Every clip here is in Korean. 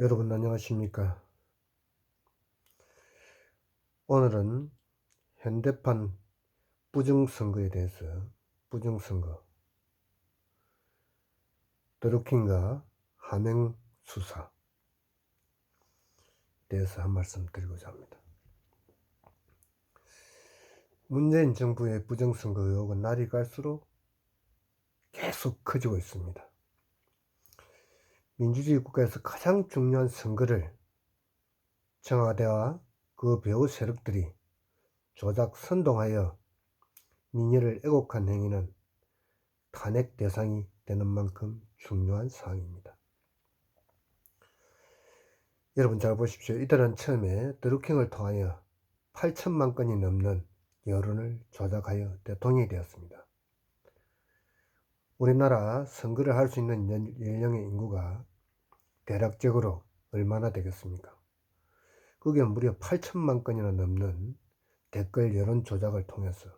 여러분 안녕하십니까? 오늘은 현대판 부정선거에 대해서 부정선거 드루킹과 하명수사 대해서 한 말씀 드리고자 합니다. 문재인 정부의 부정선거 의혹은 날이 갈수록 계속 커지고 있습니다. 민주주의 국가에서 가장 중요한 선거를 청와대와 그 배후 세력들이 조작 선동하여 민의를 애곡한 행위는 탄핵 대상이 되는 만큼 중요한 사항입니다. 여러분 잘 보십시오. 이들은 처음에 드루킹을 통하여 8천만 건이 넘는 여론을 조작하여 대통령이 되었습니다. 우리나라 선거를 할 수 있는 연령의 인구가 대략적으로 얼마나 되겠습니까? 그게 무려 8천만 건이나 넘는 댓글 여론 조작을 통해서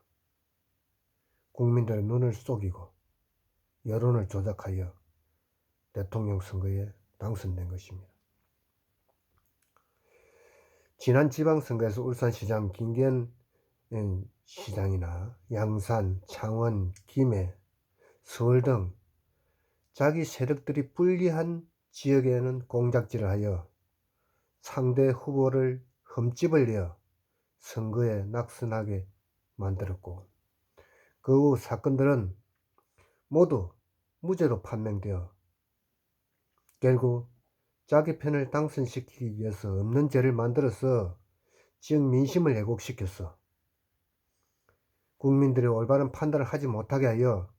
국민들의 눈을 속이고 여론을 조작하여 대통령 선거에 당선된 것입니다. 지난 지방선거에서 울산시장 김기현 시장이나 양산, 창원, 김해, 서울 등 자기 세력들이 불리한 지역에는 공작질을 하여 상대 후보를 흠집을 내어 선거에 낙선하게 만들었고 그 후 사건들은 모두 무죄로 판명되어 결국 자기 편을 당선시키기 위해서 없는 죄를 만들어서 지역 민심을 왜곡시켰어. 국민들이 올바른 판단을 하지 못하게 하여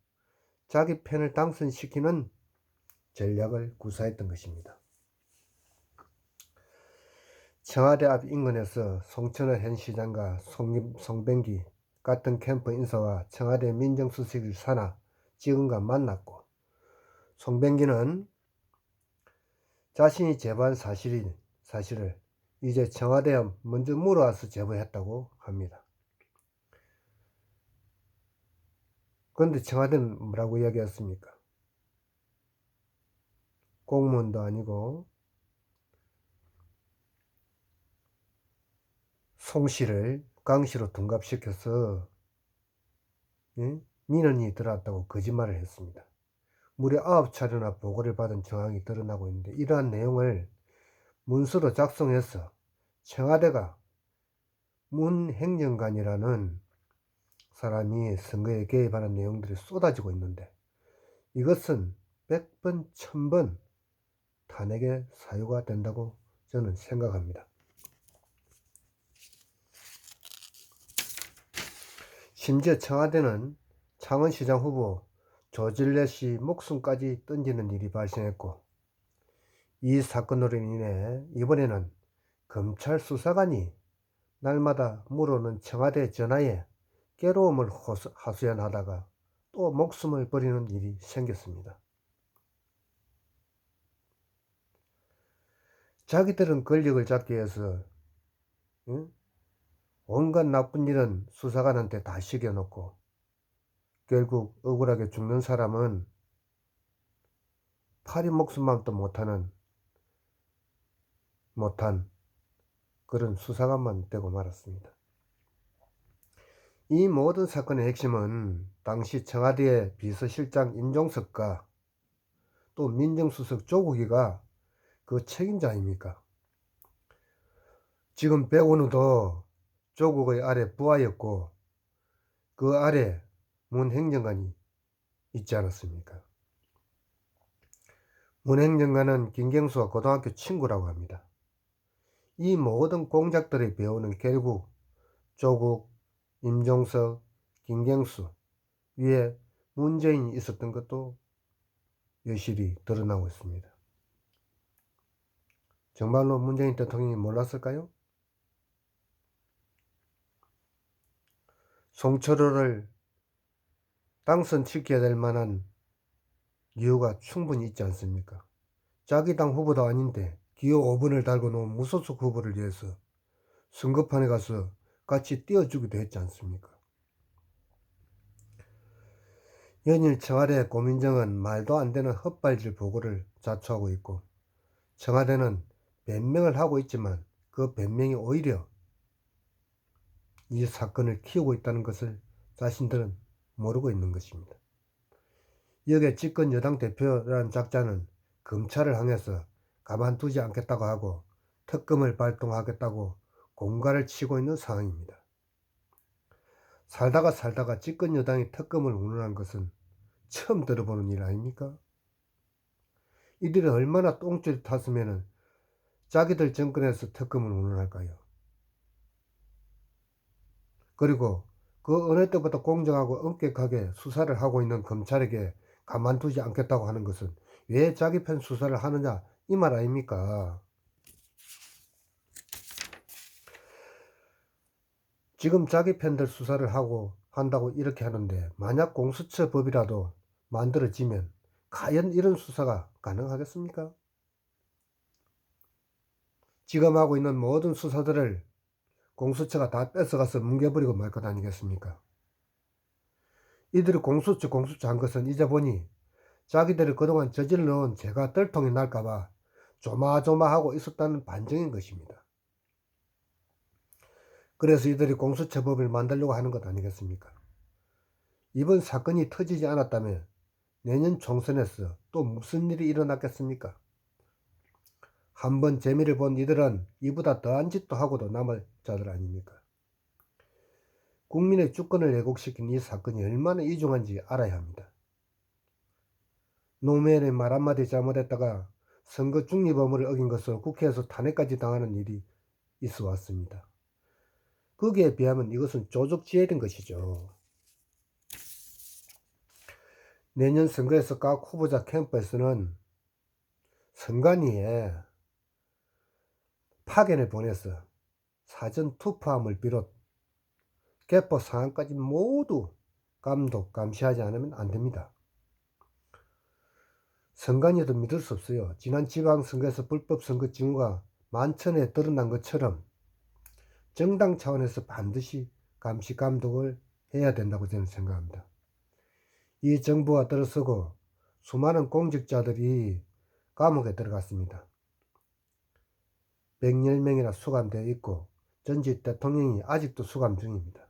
자기 편을 당선시키는 전략을 구사했던 것입니다. 청와대 앞 인근에서 송천호 현 시장과 송, 송병기 같은 캠프 인사와 청와대 민정수석을 사나 지금과 만났고 송병기는 자신이 제보한 사실이, 사실을 이제 청와대에 먼저 물어와서 제보했다고 합니다. 그런데 청와대는 뭐라고 이야기했습니까? 공무원도 아니고 송씨를 강씨로 둔갑시켜서 예? 민원이 들어왔다고 거짓말을 했습니다. 무려 아홉 차례나 보고를 받은 정황이 드러나고 있는데 이러한 내용을 문서로 작성해서 청와대가 문행정관이라는 사람이 선거에 개입하는 내용들이 쏟아지고 있는데 이것은 100번, 1000번 탄핵의 사유가 된다고 저는 생각합니다. 심지어 청와대는 창원시장 후보 조질레 씨 목숨까지 던지는 일이 발생했고 이 사건으로 인해 이번에는 검찰 수사관이 날마다 물어오는 청와대 전화에 괴로움을 하소연하다가 또 목숨을 버리는 일이 생겼습니다. 자기들은 권력을 잡기 위해서 응? 온갖 나쁜 일은 수사관한테 다 시겨놓고 결국 억울하게 죽는 사람은 파리 목숨만도 못하는 못한 그런 수사관만 되고 말았습니다. 이 모든 사건의 핵심은 당시 청와대 비서실장 임종석과 또 민정수석 조국이가 그 책임자 아닙니까? 지금 백원우도 조국의 아래 부하였고 그 아래 문 행정관이 있지 않았습니까? 문 행정관은 김경수와 고등학교 친구라고 합니다. 이 모든 공작들의 배우는 결국 조국, 임종석, 김경수 위에 문재인이 있었던 것도 여실히 드러나고 있습니다. 정말로 문재인 대통령이 몰랐을까요? 송철호를 당선시켜야 될 만한 이유가 충분히 있지 않습니까? 자기 당 후보도 아닌데 기호 5번을 달고 놓은 무소속 후보를 위해서 선거판에 가서 같이 띄워주기도 했지 않습니까? 연일 청와대 고민정은 말도 안 되는 헛발질 보고를 자초하고 있고 청와대는 변명을 하고 있지만 그 변명이 오히려 이 사건을 키우고 있다는 것을 자신들은 모르고 있는 것입니다. 여기에 집권 여당 대표라는 작자는 검찰을 향해서 가만두지 않겠다고 하고 특검을 발동하겠다고 공갈을 치고 있는 상황입니다. 살다가 살다가 집권 여당이 특검을 운운한 것은 처음 들어보는 일 아닙니까? 이들이 얼마나 똥줄이 탔으면 자기들 정권에서 특검을 운운할까요? 그리고 그 어느 때보다 공정하고 엄격하게 수사를 하고 있는 검찰에게 가만두지 않겠다고 하는 것은 왜 자기 편 수사를 하느냐 이 말 아닙니까? 지금 자기 편들 수사를 하고 한다고 이렇게 하는데 만약 공수처법이라도 만들어지면 과연 이런 수사가 가능하겠습니까? 지금 하고 있는 모든 수사들을 공수처가 다 뺏어가서 뭉개버리고 말 것 아니겠습니까? 이들이 공수처 공수처 한 것은 이제 보니 자기들이 그동안 저질러 놓은 죄가 떨통이 날까봐 조마조마하고 있었다는 반증인 것입니다. 그래서 이들이 공수처법을 만들려고 하는 것 아니겠습니까? 이번 사건이 터지지 않았다면 내년 총선에서 또 무슨 일이 일어났겠습니까? 한번 재미를 본 이들은 이보다 더한 짓도 하고도 남을 자들 아닙니까? 국민의 주권을 왜곡시킨 이 사건이 얼마나 이중한지 알아야 합니다. 노무현의 말 한마디 잘못했다가 선거 중립 의무를 어긴 것으로 국회에서 탄핵까지 당하는 일이 있어 왔습니다. 거기에 비하면 이것은 조족지혈인 것이죠. 내년 선거에서 각 후보자 캠프에서는 선관위에 파견을 보내서 사전 투표함을 비롯 개표 사항까지 모두 감독, 감시하지 않으면 안 됩니다. 선관위도 믿을 수 없어요. 지난 지방선거에서 불법 선거 징후가 만천에 드러난 것처럼 정당 차원에서 반드시 감시 감독을 해야 된다고 저는 생각합니다. 이 정부가 들어서고 수많은 공직자들이 감옥에 들어갔습니다. 110명이나 수감되어 있고 전직 대통령이 아직도 수감 중입니다.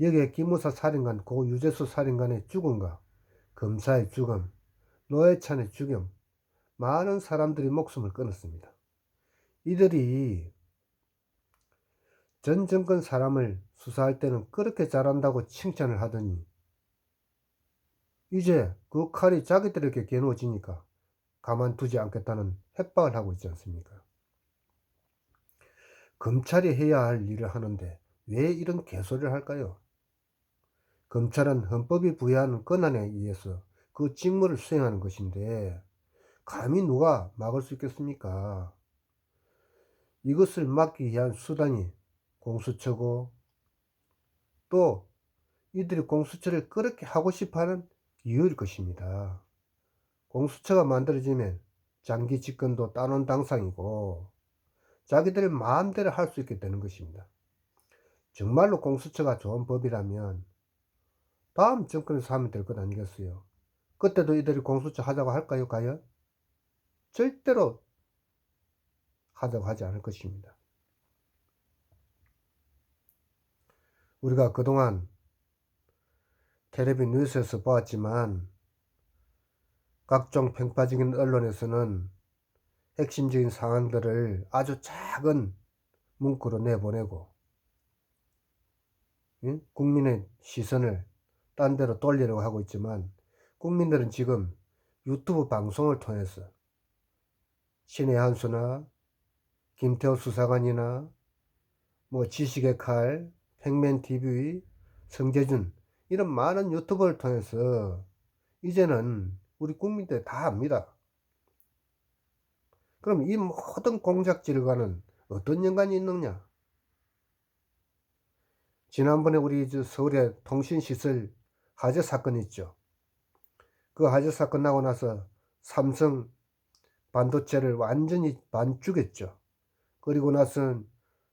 여기에 김무사 살인관, 고 유재수 살인관의 죽음과 검사의 죽음, 노회찬의 죽음, 많은 사람들이 목숨을 끊었습니다. 이들이 전 정권 사람을 수사할 때는 그렇게 잘한다고 칭찬을 하더니 이제 그 칼이 자기들에게 겨누어지니까 가만두지 않겠다는 협박을 하고 있지 않습니까? 검찰이 해야 할 일을 하는데 왜 이런 개소리를 할까요? 검찰은 헌법이 부여하는 권한에 의해서 그 직무를 수행하는 것인데 감히 누가 막을 수 있겠습니까? 이것을 막기 위한 수단이 공수처고 또 이들이 공수처를 그렇게 하고 싶어하는 이유일 것입니다. 공수처가 만들어지면 장기 집권도 따놓은 당상이고 자기들의 마음대로 할 수 있게 되는 것입니다. 정말로 공수처가 좋은 법이라면 다음 정권에서 하면 될 것 아니겠어요? 그때도 이들이 공수처 하자고 할까요, 과연? 절대로 하자고 하지 않을 것입니다. 우리가 그동안 텔레비 뉴스에서 보았지만 각종 평파적인 언론에서는 핵심적인 상황들을 아주 작은 문구로 내보내고 국민의 시선을 딴 데로 돌리려고 하고 있지만 국민들은 지금 유튜브 방송을 통해서 신의 한수나 김태호 수사관이나 뭐 지식의 칼, 팩맨TV, 성재준 이런 많은 유튜브를 통해서 이제는 우리 국민들 다 압니다. 그럼 이 모든 공작질과는 어떤 연관이 있느냐? 지난번에 우리 서울의 통신시설 화재 사건 있죠. 그 화재 사건 나고 나서 삼성 반도체를 완전히 반죽했죠. 그리고 나서는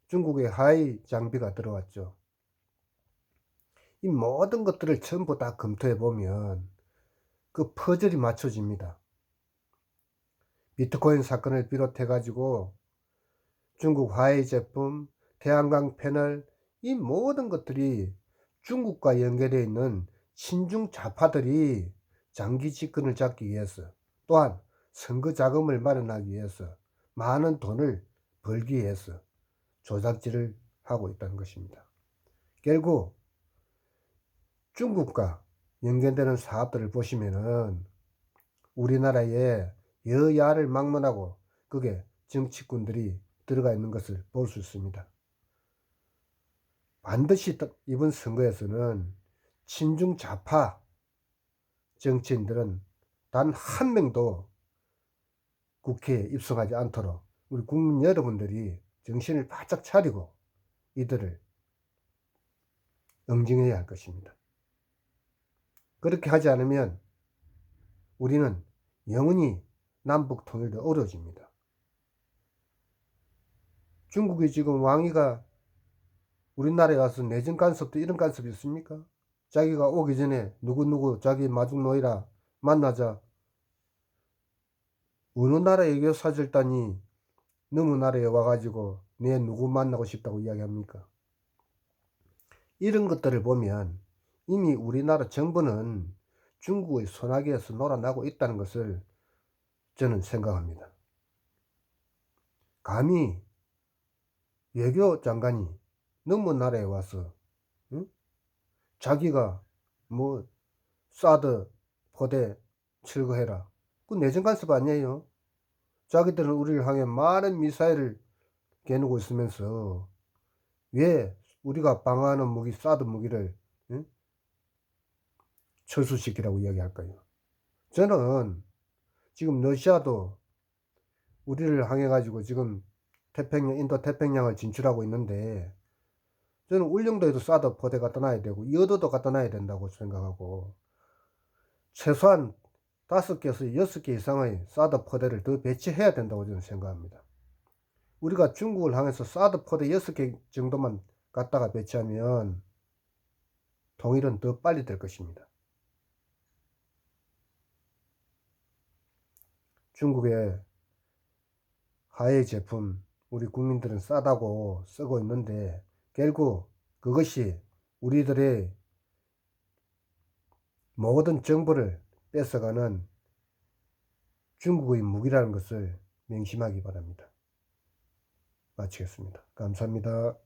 중국의 하이 장비가 들어왔죠. 이 모든 것들을 전부 다 검토해 보면 그 퍼즐이 맞춰집니다. 비트코인 사건을 비롯해 가지고 중국 화웨이 제품, 태양광 패널 이 모든 것들이 중국과 연계되어 있는 친중 좌파들이 장기 집권을 잡기 위해서 또한 선거 자금을 마련하기 위해서 많은 돈을 벌기 위해서 조작질을 하고 있다는 것입니다. 결국 중국과 연계되는 사업들을 보시면은 우리나라에 여야를 막론하고 그게 정치꾼들이 들어가 있는 것을 볼 수 있습니다. 반드시 이번 선거에서는 친중 좌파 정치인들은 단 한 명도 국회에 입성하지 않도록 우리 국민 여러분들이 정신을 바짝 차리고 이들을 응징해야 할 것입니다. 그렇게 하지 않으면 우리는 영원히 남북 통일도 어려워집니다. 중국이 지금 왕위가 우리나라에 와서 내정 간섭도 이런 간섭이 있습니까? 자기가 오기 전에 누구누구 자기 마중 노이라 만나자 어느 나라 애교 사절단이 너무 나라에 와가지고 내 누구 만나고 싶다고 이야기합니까? 이런 것들을 보면 이미 우리나라 정부는 중국의 손아귀에서 놀아나고 있다는 것을 저는 생각합니다. 감히 외교 장관이 너무 나라에 와서 응? 자기가 뭐 사드 포대 철거해라. 그 내정 간섭 아니에요. 자기들은 우리를 향해 많은 미사일을 겨누고 있으면서 왜 우리가 방어하는 무기 사드 무기를 응? 철수시키라고 이야기할까요? 저는 지금 러시아도 우리를 향해 가지고 지금 태평양 인도 태평양을 진출하고 있는데 저는 울릉도에도 사드 포대 갖다 놔야 되고 여도도 갖다 놔야 된다고 생각하고 최소한 다섯 개에서 여섯 개 이상의 사드 포대를 더 배치해야 된다고 저는 생각합니다. 우리가 중국을 향해서 사드 포대 여섯 개 정도만 갖다가 배치하면 통일은 더 빨리 될 것입니다. 중국의 하해 제품 우리 국민들은 싸다고 쓰고 있는데 결국 그것이 우리들의 모든 정보를 뺏어가는 중국의 무기라는 것을 명심하기 바랍니다. 마치겠습니다. 감사합니다.